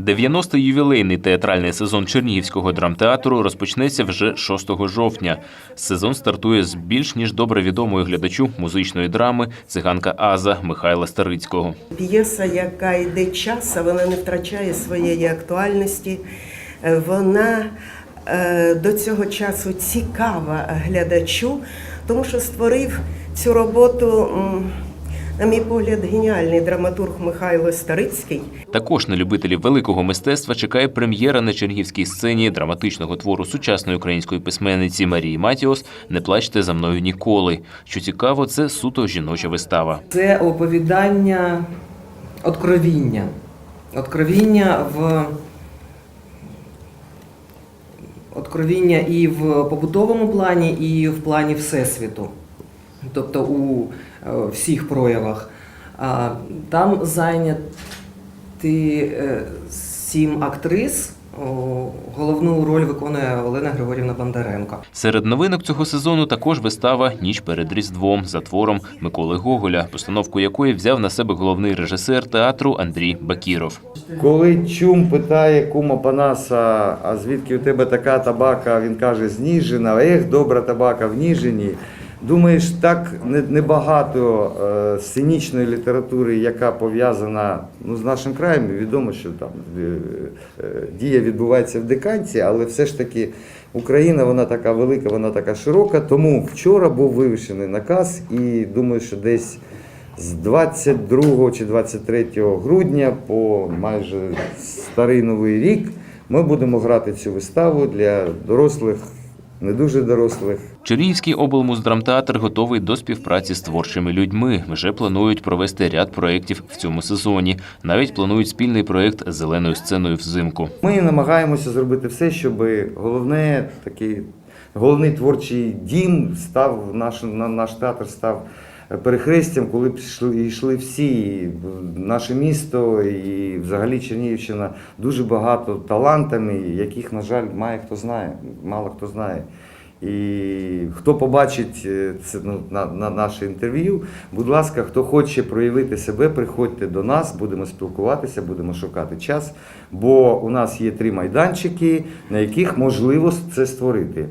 90-й ювілейний театральний сезон Чернігівського драмтеатру розпочнеться вже 6 жовтня. Сезон стартує з більш ніж добре відомою глядачу музичної драми циганка Аза Михайла Старицького. П'єса, яка йде часу, вона не втрачає своєї актуальності. Е, Вона е, до цього часу цікава глядачу, тому що створив цю роботу, на мій погляд, геніальний драматург Михайло Старицький. Також на любителів великого мистецтва чекає прем'єра на чернігівській сцені драматичного твору сучасної української письменниці Марії Матіос Не плачте за мною ніколи. Що цікаво, це суто жіноча вистава. Це оповідання откровіння. Откровіння в откровіння і в побутовому плані, і в плані Всесвіту. Тобто у е, всіх проявах. Там зайняті е, сім актрис. Головну роль виконує Олена Григорівна Бондаренко. Серед новинок цього сезону також вистава Ніч перед Різдвом за твором Миколи Гоголя, постановку якої взяв на себе головний режисер театру Андрій Бакіров. Коли чум питає кума Панаса, а звідки у тебе така табака, він каже, з Ніжина, ех, добра табака в Ніжині. Думаєш, так не- небагато е, сценічної літератури, яка пов'язана ну, з нашим краєм. Відомо, що там е, е, дія відбувається в деканці, але все ж таки Україна вона така велика, вона така широка. Тому вчора був вивішений наказ, і думаю, що десь з 22 чи 23 грудня по майже старий новий рік ми будемо грати цю виставу для дорослих, не дуже дорослих. Чернігівський облмуздрамтеатр готовий до співпраці з творчими людьми. Вже планують провести ряд проєктів в цьому сезоні. Навіть планують спільний проєкт з зеленою сценою взимку. Ми намагаємося зробити все, щоб головне такий головний творчий дім став наш, на- наш театр став перехрестям, коли йшли всі. І Наше місто і взагалі Чернігівщина дуже багато талантами, яких, на жаль, має хто знає, мало хто знає. І хто побачить е, це ну, на, на наше інтерв'ю, будь ласка, хто хоче проявити себе, приходьте до нас, будемо спілкуватися, будемо шукати час. Бо у нас є три майданчики, на яких можливо це створити.